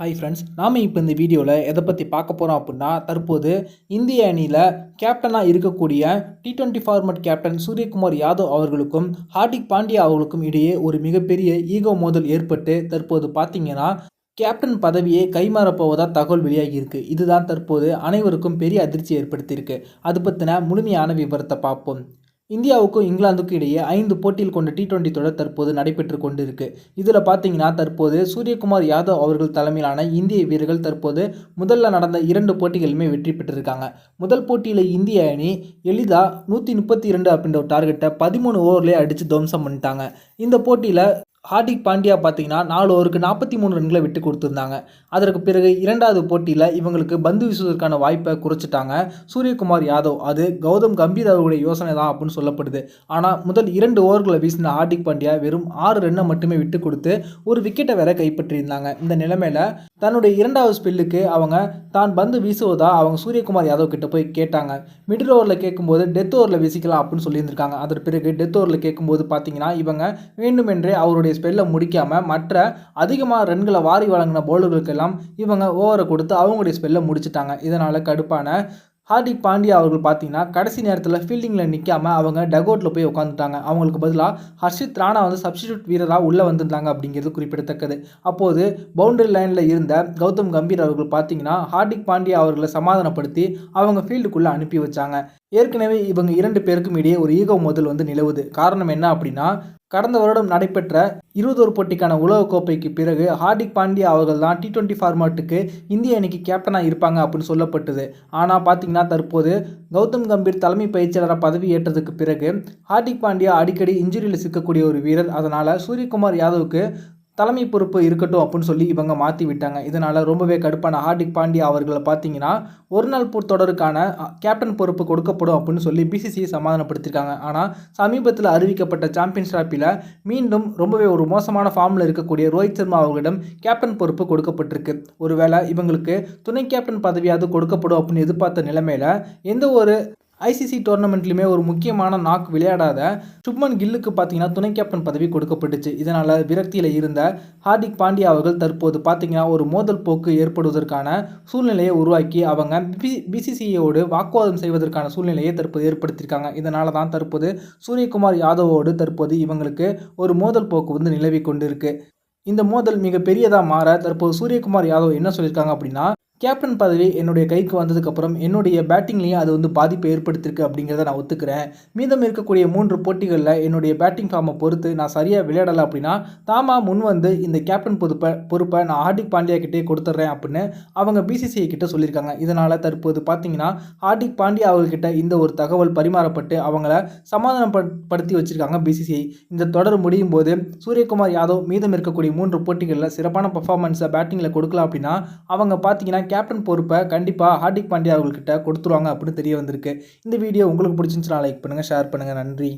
Hi friends நாம் இப்போ இந்த வீடியோவில் எதை பற்றி பார்க்க போகிறோம் அப்படின்னா தற்போது இந்திய அணியில் கேப்டனாக இருக்கக்கூடிய T twenty format captain Suryakumar Yadav அவர்களுக்கும் ஹார்திக் பாண்டியா அவர்களுக்கும் இடையே ஒரு மிகப்பெரிய ஈகோ மோதல் ஏற்பட்டு தற்போது பார்த்தீங்கன்னா கேப்டன் பதவியை கைமாறப்போவதாக தகவல் வெளியாகியிருக்கு. இதுதான் தற்போது அனைவருக்கும் பெரிய அதிர்ச்சி ஏற்படுத்தியிருக்கு. அது பற்றின முழுமையான விவரத்தை பார்ப்போம். இந்தியாவுக்கும் இங்கிலாந்துக்கும் இடையே ஐந்து போட்டியில் கொண்ட டி டுவெண்ட்டி தொடர் தற்போது நடைபெற்று கொண்டிருக்கு. இதில் பார்த்தீங்கன்னா தற்போது சூரியகுமார் யாதவ் அவர்கள் தலைமையிலான இந்திய வீரர்கள் தற்போது முதல்ல நடந்த இரண்டு போட்டிகளுமே வெற்றி பெற்றிருக்காங்க. முதல் போட்டியில் இந்திய அணி எளிதாக நூற்றி முப்பத்தி இரண்டு அப்படின்ற ஒரு டார்கெட்டை பதிமூணு ஓவர்லேயே அடித்து துவம்சம் பண்ணிட்டாங்க. இந்த போட்டியில் ஹார்திக் பாண்டியா பார்த்தீங்கன்னா நாலு ஓவருக்கு நாற்பத்தி மூணு ரன்களை விட்டு கொடுத்துருந்தாங்க. அதற்கு பிறகு இரண்டாவது போட்டியில் இவங்களுக்கு பந்து வீசுவதற்கான வாய்ப்பை குறைச்சிட்டாங்க. சூரியகுமார் யாதவ் அது கௌதம் கம்பீர் அவர்களுடைய யோசனை தான் அப்படின்னு சொல்லப்படுது. ஆனால் முதல் இரண்டு ஓவர்களை வீசின ஹார்திக் பாண்டியா வெறும் ஆறு ரன்னை மட்டுமே விட்டு கொடுத்து ஒரு விக்கெட்டை வேற கைப்பற்றியிருந்தாங்க. இந்த நிலைமையில் தன்னுடைய இரண்டாவது ஸ்பெல்லுக்கு அவங்க தான் பந்து வீசுவதா அவங்க சூரியகுமார் யாதவ் கிட்ட போய் கேட்டாங்க. மிடில் ஓவரில் கேட்கும்போது டெத் ஓவரில் வீசிக்கலாம் அப்படின்னு சொல்லியிருந்திருக்காங்க. அதற்கு பிறகு டெத் ஓவரில் கேட்கும்போது பார்த்தீங்கன்னா இவங்க வேண்டுமென்றே அவருடைய ஸ்பெல்லை முடிக்காமல் மற்ற அதிகமாக ரன்களை வாரி வழங்கின பவுலர்களுக்கெல்லாம் இவங்க ஓவரை கொடுத்து அவங்களுடைய ஸ்பெல்லை முடிச்சிட்டாங்க. இதனால் கடுப்பான ஹார்திக் பாண்டியா அவர்கள் பார்த்தீங்கன்னா கடைசி நேரத்தில் ஃபீல்டிங்கில் நிற்காம அவங்க டகோட்டில் போய் உட்காந்துட்டாங்க அவங்களுக்கு பதிலாக ஹர்ஷித் ராணா வந்து சப்ஸ்டியூட் வீரராக உள்ளே வந்திருந்தாங்க அப்படிங்கிறது குறிப்பிடத்தக்கது. அப்போது பவுண்டரி லைனில் இருந்த கௌதம் கம்பீர் அவர்கள் பார்த்தீங்கன்னா ஹார்திக் பாண்டியா அவர்களை சமாதானப்படுத்தி அவங்க ஃபீல்டுக்குள்ளே அனுப்பி வச்சாங்க. ஏற்கனவே இவங்க இரண்டு பேருக்கும் இடையே ஒரு ஈகோ மோதல் வந்து நிலவுது. காரணம் என்ன அப்படின்னா கடந்த வருடம் நடைபெற்ற இருபதொரு போட்டிக்கான உலகக்கோப்பைக்கு பிறகு ஹார்திக் பாண்டியா அவர்கள் தான் டி டுவெண்ட்டி ஃபார்மாட்டுக்கு இந்திய அணிக்கு கேப்டனாக இருப்பாங்க அப்படின்னு சொல்லப்பட்டது. ஆனால் பார்த்தீங்கன்னா தற்போது கௌதம் கம்பீர் தலைமை பயிற்சியாளராக பதவி ஏற்றதுக்கு பிறகு ஹார்திக் பாண்டியா அடிக்கடி இன்ஜுரியில் சிக்கக்கூடிய ஒரு வீரர். அதனால் சூரியகுமார் யாதவுக்கு தலைமை பொறுப்பு இருக்கட்டும் அப்படின்னு சொல்லி இவங்க மாற்றி விட்டாங்க. இதனால் ரொம்பவே கடுப்பான ஹார்திக் பாண்டியா அவர்களை பார்த்தீங்கன்னா ஒரு நாள் தொடருக்கான கேப்டன் பொறுப்பு கொடுக்கப்படும் அப்படின்னு சொல்லி பிசிசி சமாதானப்படுத்தியிருக்காங்க ஆனால் சமீபத்தில் அறிவிக்கப்பட்ட சாம்பியன்ஸ் டிராஃபியில் மீண்டும் ரொம்பவே ஒரு மோசமான ஃபார்மில் இருக்கக்கூடிய ரோஹித் சர்மா அவர்களிடம் கேப்டன் பொறுப்பு கொடுக்கப்பட்டிருக்கு. ஒருவேளை இவங்களுக்கு துணை கேப்டன் பதவியாவது கொடுக்கப்படும் அப்படின்னு எதிர்பார்த்த நிலைமையில் எந்த ஒரு ஐசிசி டோர்னமெண்ட்லையுமே ஒரு முக்கியமான நாக் விளையாடாத சுப்மன் கில்லுக்கு பார்த்தீங்கன்னா துணை கேப்டன் பதவி கொடுக்கப்பட்டுச்சு. இதனால் விரக்தியில் இருந்த ஹார்திக் பாண்டியா அவர்கள் தற்போது பார்த்தீங்கன்னா ஒரு மோதல் போக்கு ஏற்படுவதற்கான சூழ்நிலையை உருவாக்கி அவங்க பி பிசிசிஐயோடு வாக்குவாதம் செய்வதற்கான சூழ்நிலையை தற்போது ஏற்படுத்தியிருக்காங்க. இதனால தான் தற்போது சூரியகுமார் யாதவோடு தற்போது இவங்களுக்கு ஒரு மோதல் போக்கு வந்து நிலவி கொண்டிருக்கு. இந்த மோதல் மிக பெரியதாக மாற தற்போது சூரியகுமார் யாதவ் என்ன சொல்லியிருக்காங்க அப்படின்னா கேப்டன் பதவி என்னுடைய கைக்கு வந்ததுக்கப்புறம் என்னுடைய பேட்டிங்லேயும் அது வந்து பாதிப்பை ஏற்படுத்தியிருக்கு அப்படிங்கிறத நான் ஒத்துக்கிறேன். மீதம் இருக்கக்கூடிய மூன்று போட்டிகளில் என்னுடைய பேட்டிங் ஃபார்மை பொறுத்து நான் சரியாக விளையாடலை அப்படின்னா தாமா முன் வந்து இந்த கேப்டன் பொறுப்பை பொறுப்பை நான் ஹார்திக் பாண்டியா கிட்டே கொடுத்துட்றேன் அப்படின்னு அவங்க பிசிசிஐ கிட்ட சொல்லியிருக்காங்க. இதனால் தற்போது பார்த்தீங்கன்னா ஹார்திக் பாண்டியா அவர்கிட்ட இந்த ஒரு தகவல் பரிமாறப்பட்டு அவங்கள சமாதானப்படுத்தி வச்சுருக்காங்க பிசிசிஐ இந்த தொடர் முடியும் போது சூரியகுமார் யாதவ் மீதம் இருக்கக்கூடிய மூன்று போட்டிகளில் சிறப்பான பர்ஃபார்மன்ஸை பேட்டிங்கில் கொடுக்கலாம் அப்படின்னா அவங்க பார்த்தீங்கன்னா கேப்டன் பொறுப்பை கண்டிப்பாக ஹார்திக் பாண்டியா அவர்கள்கிட்ட கொடுத்துருவாங்க அப்படின்னு தெரிய வந்திருக்கு. இந்த வீடியோ உங்களுக்கு பிடிச்சிருந்துச்சுன்னா லைக் பண்ணுங்கள் ஷேர் பண்ணுங்கள் நன்றி.